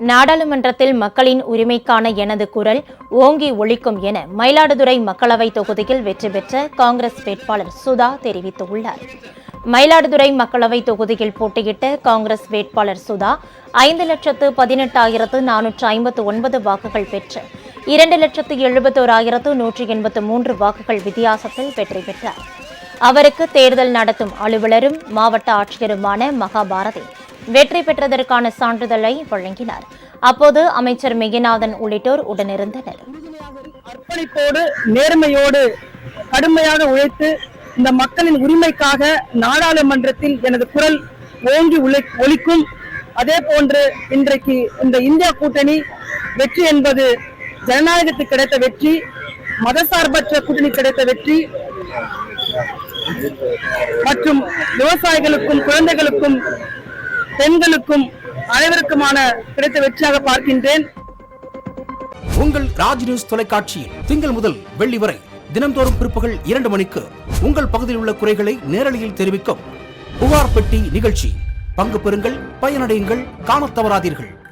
நாடாளுமன்றத்தில் மக்களின் உரிமைக்கான எனது குரல் ஓங்கி ஒழிக்கும் என மயிலாடுதுறை மக்களவை தொகுதியில் வெற்றி பெற்ற காங்கிரஸ் வேட்பாளர் சுதா தெரிவித்துள்ளார். மயிலாடுதுறை மக்களவை தொகுதியில் போட்டியிட்ட காங்கிரஸ் வேட்பாளர் சுதா ஐந்து லட்சத்து பதினெட்டாயிரத்து நானூற்று ஐம்பத்து ஒன்பது வாக்குகள் பெற்று இரண்டு லட்சத்து எழுபத்தோராயிரத்து நூற்றி எண்பத்து மூன்று வாக்குகள் வித்தியாசத்தில் வெற்றி பெற்றார். அவருக்கு தேர்தல் நடத்தும் அலுவலரும் மாவட்ட ஆட்சியருமான மகாபாரதி வெற்றி பெற்றதற்கான சான்றிதழை வழங்கினார். அப்போது அமைச்சர் மெகிநாதன் உள்ளிட்டோர் உடனிருந்தனர். அர்ப்பணிப்போடு நேர்மையோடு கடுமையாக உழைத்து இந்த மக்களின் உரிமைக்காக நாடாளுமன்றத்தில் எனது குரல் ஓங்கி ஒலிக்கும். அதே போன்று இன்றைக்கு இந்த இந்தியா கூட்டணி வெற்றி என்பது ஜனநாயகத்துக்கு கிடைத்த வெற்றி மதசார்பற்ற கூட்டணி கிடைத்த வெற்றி மற்றும் விவசாயிகளுக்கும் குழந்தைகளுக்கும் பெண்களுக்கும் அனைவருக்குமான கிடைத்த வெற்றியாக பார்க்கின்றேன். உங்கள் ராஜ் நியூஸ் தொலைக்காட்சியில் திங்கள் முதல் வெள்ளி வரை தினம்தோறும் பிற்பகல் இரண்டு மணிக்கு உங்கள் பகுதியில் உள்ள குறைகளை நேரலையில் தெரிவிக்கும் புகார் பெட்டி நிகழ்ச்சி. பங்கு பெறுங்கள் பயனடையுங்கள் காணத் தவறாதீர்கள்.